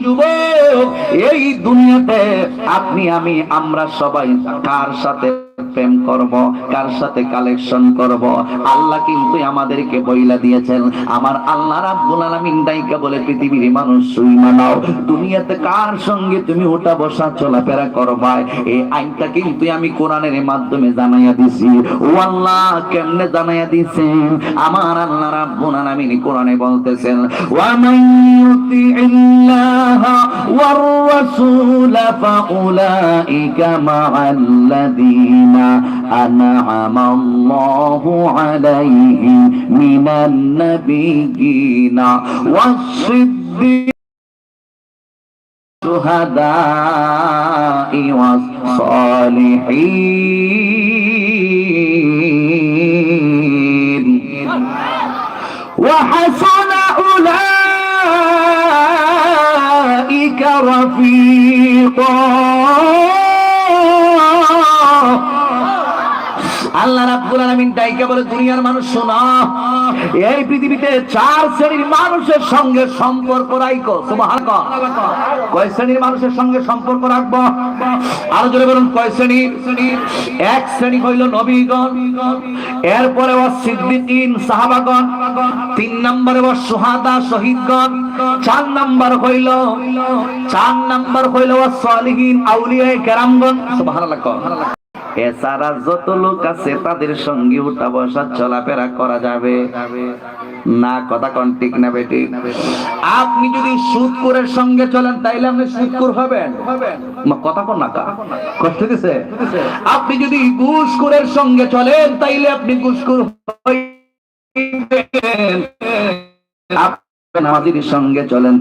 যুবক এই দুনিয়াতে আপনি আমি আমরা সবাই কার সাথে প্রেম করব, কার সাথে কালেকশন করব? আল্লাহ কিন্তু আমাদেরকে বইলা দিয়েছেন। আমার আল্লাহ রাব্বুল আলামিন দাইকা বলে, পৃথিবীর মানুষ সুই মানাও। দুনিয়াতে কার সঙ্গে তুমি ওঠা বসা চলাফেরা করবা এই আইনটা কিন্তু আমি কোরআনের মাধ্যমে জানাইয়া দিছি। ও আল্লাহ, কেমনে জানাইয়া দিছেন আমার আল্লাহ রাব্বুল আলামিন কোরআনে বলতেছেন, ওয়া মান ইউতিইল্লাহ والرسول فأولئك مع الذين أنعم الله عليهم من النبيين والصديقين الشهداء والصالحين. وحسن أولئك We. আল্লাহ রাব্বুল আলামিন ডাইকা বলে, দুনিয়ার মানুষ, শোনা। এই পৃথিবীতে চার শ্রেণির মানুষের সঙ্গে সম্পর্ক রাখো সুবহানাল্লাহ। কয় শ্রেণির মানুষের সঙ্গে সম্পর্ক রাখব? আরও জোরে বলুন, কয় শ্রেণির এক শ্রেণি হইল নবীগণ, এরপরে ও সিদ্দিকিন, সাহাবাগণ, তিন নম্বরে ও সুহাদা, শহীদগণ, চার নাম্বার হইল, চার নাম্বার হইল ও সালিহিন আউলিয়া কেরামগণ সুবহানাল্লাহ। এছাড়া যত লোক আছে তাদের সঙ্গে উঠা বসা চলাফেরা করা যাবে। না, কথা কন, ঠিক না বেটি? আপনি যদি সুদকুরের সঙ্গে চলেন, তাইলে আপনি সুদকুর হবেন। কথা কন না কষ্ট দিছে? আপনি যদি ঘুষখোরের সঙ্গে চলেন, তাইলে আপনি ঘুষখোর হইবেন। আপনি নামাজির সঙ্গে চলেন